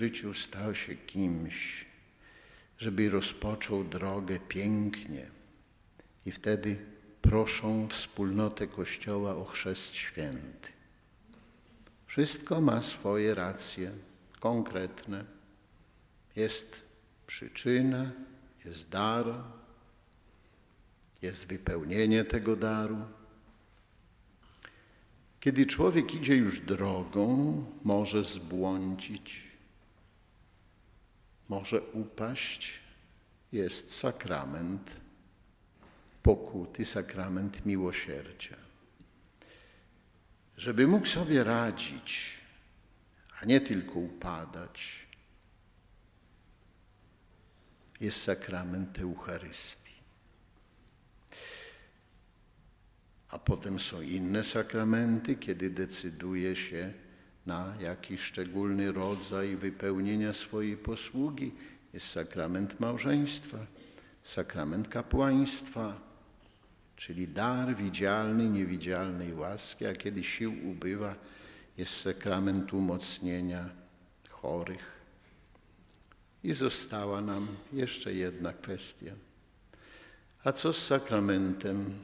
życiu stał się kimś, żeby rozpoczął drogę pięknie. I wtedy proszą wspólnotę Kościoła o chrzest święty. Wszystko ma swoje racje konkretne. Jest przyczyna, jest dar, jest wypełnienie tego daru. Kiedy człowiek idzie już drogą, może zbłądzić, może upaść. Jest sakrament pokuty, sakrament miłosierdzia. Żeby mógł sobie radzić, a nie tylko upadać, jest sakrament Eucharystii. A potem są inne sakramenty, kiedy decyduje się na jakiś szczególny rodzaj wypełnienia swojej posługi. Jest sakrament małżeństwa, sakrament kapłaństwa, czyli dar widzialny, niewidzialnej łaski, a kiedy sił ubywa, jest sakrament umocnienia chorych. I została nam jeszcze jedna kwestia. A co z sakramentem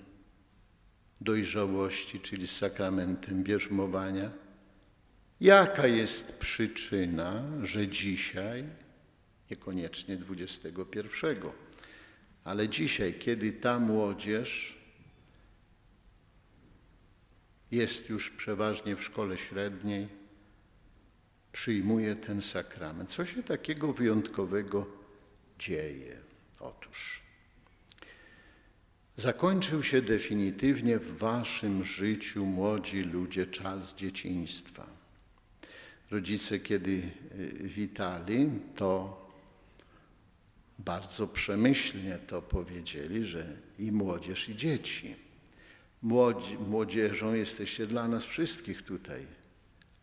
dojrzałości, czyli z sakramentem bierzmowania? Jaka jest przyczyna, że dzisiaj, niekoniecznie 21, ale dzisiaj, kiedy ta młodzież jest już przeważnie w szkole średniej, przyjmuje ten sakrament. Co się takiego wyjątkowego dzieje? Otóż zakończył się definitywnie w waszym życiu, młodzi ludzie, czas dzieciństwa. Rodzice, kiedy y, witali, to bardzo przemyślnie to powiedzieli, że i młodzież, i dzieci. Młodzi, młodzieżą jesteście dla nas wszystkich tutaj,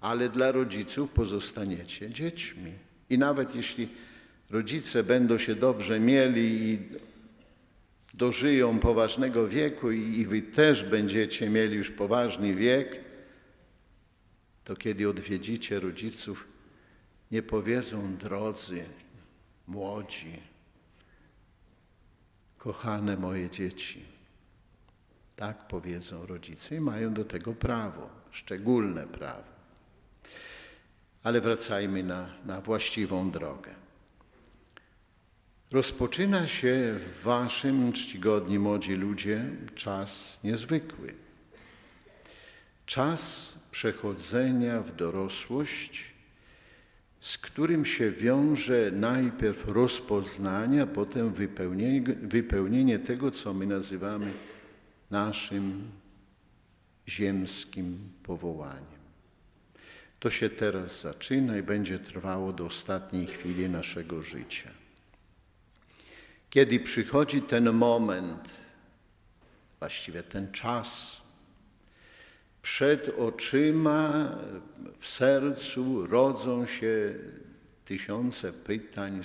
ale dla rodziców pozostaniecie dziećmi. I nawet jeśli rodzice będą się dobrze mieli i dożyją poważnego wieku i, i wy też będziecie mieli już poważny wiek, to kiedy odwiedzicie rodziców, nie powiedzą drodzy, młodzi, kochane moje dzieci. Tak powiedzą rodzice i mają do tego prawo, szczególne prawo. Ale wracajmy na, na właściwą drogę. Rozpoczyna się w Waszym, czcigodni młodzi ludzie, czas niezwykły. Czas przechodzenia w dorosłość, z którym się wiąże najpierw rozpoznanie, a potem wypełnienie, wypełnienie tego, co my nazywamy naszym ziemskim powołaniem. To się teraz zaczyna i będzie trwało do ostatniej chwili naszego życia. Kiedy przychodzi ten moment, właściwie ten czas, przed oczyma, w sercu rodzą się tysiące pytań,